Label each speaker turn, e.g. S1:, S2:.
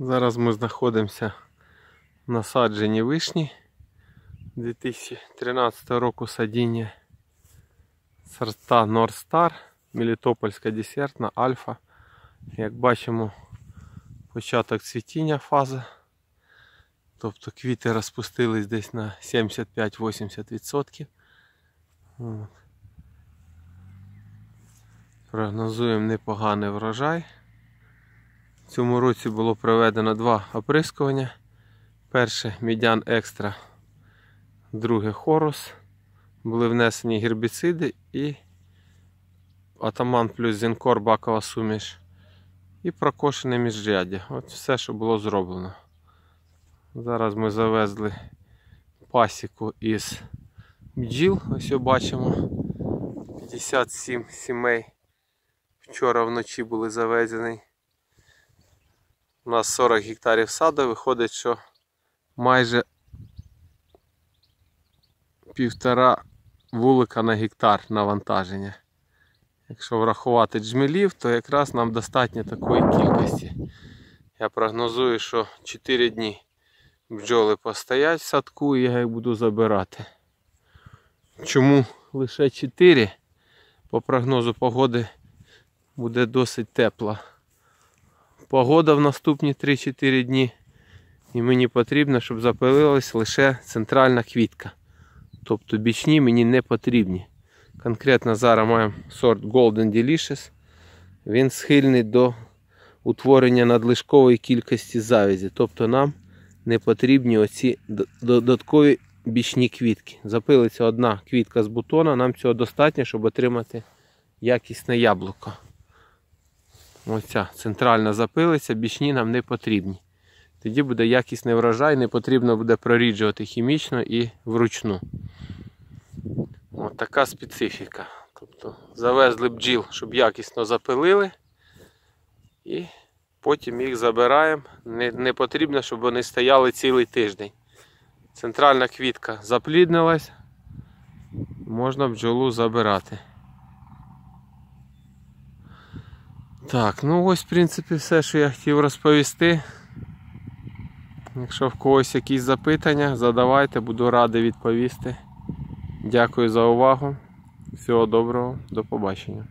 S1: Зараз ми знаходимося в насадженні вишні 2013 року садіння сорта Норстар, Мелітопольська десертна, Альфа. Як бачимо, початок цвітіння фаза. Тобто квіти розпустились десь на 75-80%. Прогнозуємо непоганий врожай. Цьому році було проведено два оприскування. Перше Мідян Екстра, друге Хорус. Були внесені гербіциди і Атаман плюс Зінкор бакова суміш. І прокошене міжряддя. От все, що було зроблено. Зараз ми завезли пасіку із бджіл. Ось бачимо. 57 сімей. Вчора вночі були завезені. У нас 40 гектарів саду, виходить, що майже півтора вулика на гектар навантаження. Якщо врахувати джмелів, то якраз нам достатньо такої кількості. Я прогнозую, що 4 дні бджоли постоять в садку і я їх буду забирати. Чому лише 4? По прогнозу погоди буде досить тепла. Погода в наступні 3-4 дні. І мені потрібно, щоб запилилась лише центральна квітка. Тобто бічні мені не потрібні. Конкретно зараз маємо сорт Golden Delicious. Він схильний до утворення надлишкової кількості завязі. Тобто нам не потрібні оці додаткові бічні квітки. Запилиться одна квітка з бутона, нам цього достатньо, щоб отримати якісне яблуко. Оця центральна запилиця, бічні нам не потрібні. Тоді буде якісний врожай, не потрібно буде проріджувати хімічно і вручну. Ось така специфіка. Тобто завезли бджіл, щоб якісно запилили. І потім їх забираємо. Не, не потрібно, щоб вони стояли цілий тиждень. Центральна квітка запліднилась, можна бджолу забирати. Так, ну ось в принципі все, що я хотів розповісти. Якщо в когось якісь запитання, задавайте, буду радий відповісти. Дякую за увагу. Всього доброго, до побачення.